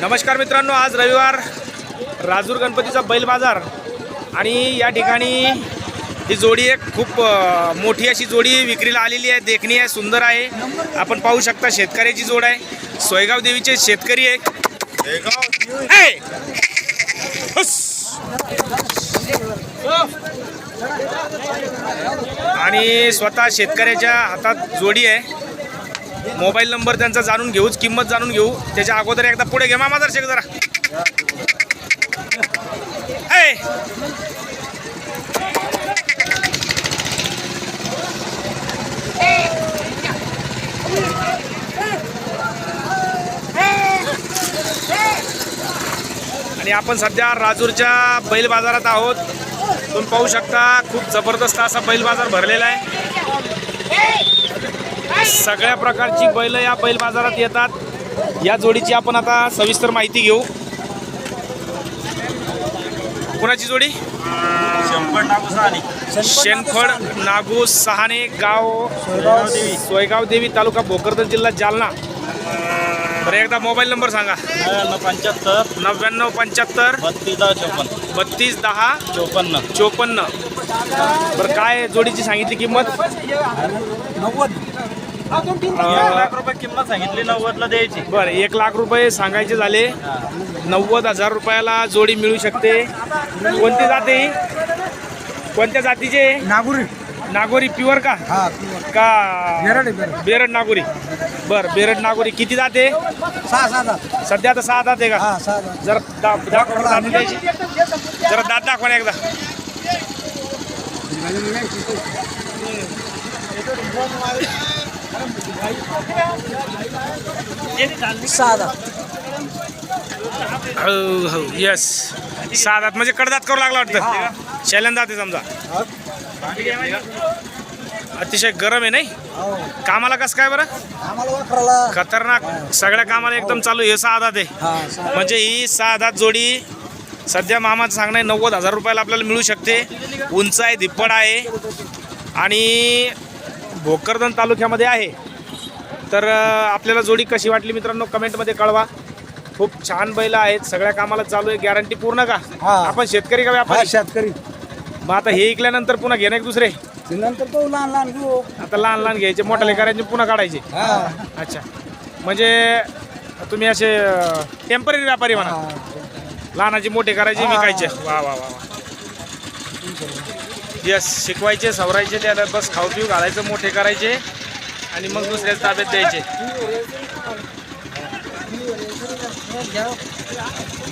नमस्कार मित्रांनो आज रविवार राजूर गणपतीचा बैल बाजार. आणि या ठिकाणी ही जोडी एक खूप मोठी अशी जोडी विक्रीला आलेली आहे देखणी आहे सुंदर आहे. आपण पाहू शकता शेतकऱ्याची जोड आहे. सोयगाव देवीचे शेतकरी आहे! आणि स्वतः शेतकऱ्याच्या हातात जोडी आहे. मोबाईल नंबर त्यांचा जाणून घेऊच किंमत जाणून घेऊ. त्याच्या अगोदर एकदा पुढे घे मामा दर्शक जरा. आणि आपण सध्या राजूरच्या बैल बाजारात आहोत. तुम्ही पाहू शकता खूप जबरदस्त असा बैल बाजार भरलेला आहे. सगळ्या प्रकारची बैल या बैल बाजारात येतात. या जोडीची आपण आता सविस्तर माहिती घेऊ. कोणाची जोडी? शंभर नागू सहानी. शेनफळ नागू सहाणे गाव सोयगाव देवी तालुका भोकरदन जिल्हा जालना. बरं एकदा मोबाईल नंबर सांगा. नव्याण्णव पंच्याहत्तर. नव्याण्णव पंच्याहत्तर. बत्तीस दहा चोपन्न. बत्तीस दहा चोपन्न. चोपन्न. बरं काय जोडीची सांगितली किंमत? एक लाख रुपये किंमत सांगितली नव्वदला द्यायची. बरं एक लाख रुपये सांगायचे झाले. नव्वद हजार रुपयाला जोडी मिळू शकते. कोणती जाते? ही कोणत्या जातीचे? नागुरी. नागोरी प्युअर का? हा का? बेरड नागोरी. बर बेरड नागोरी. किती जाते? सहा सहा दात सध्या आता सहा जाते का? हा जरा दा- दाखवा दात द्यायची जरा दात दाखवा एकदा. हो हो येस सहा दात म्हणजे कडदात करू लागला वाटतं. शैलन आहे समजा. अतिशय गरम आहे नाही? हो. कामाला कसं काय बरं? खतरनाक. सगळ्या कामाला एकदम चालू आहे सहा आहे. हा म्हणजे ही सहा जोडी सध्या मामाचं सांगणं नव्वद हजार रुपयाला आपल्याला मिळू शकते. उंच आहे धिप्पड आहे. आणि भोकरदन तालुक्यामध्ये आहे. तर आपल्याला जोडी कशी वाटली मित्रांनो? कमेंटमध्ये कळवा. खूप छान बैल आहेत. सगळ्या कामाला चालू आहे. गॅरंटी पूर्ण का. आपण शेतकरी का व्यापारी? शेतकरी. मग आता हे ऐकल्यानंतर पुन्हा घेणे एक दुसरे? नंतर तो लहान लहान घेऊ. आता लहान लहान घ्यायचे मोठाले करायचे पुन्हा काढायचे. अच्छा. म्हणजे तुम्ही असे टेंपररी व्यापारी म्हणा. लहानाचे मोठे करायचे. विकायचे. वा वा वा वा. यस शिकवायचे सवरायचे त्याला बस खाऊ पिऊ घालायचं मोठे करायचे आणि मग दुसऱ्या ताब्यात द्यायचे.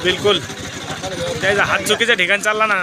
बिलकुल. त्याचा हात चुकीच्या ठिकाणी चालला ना.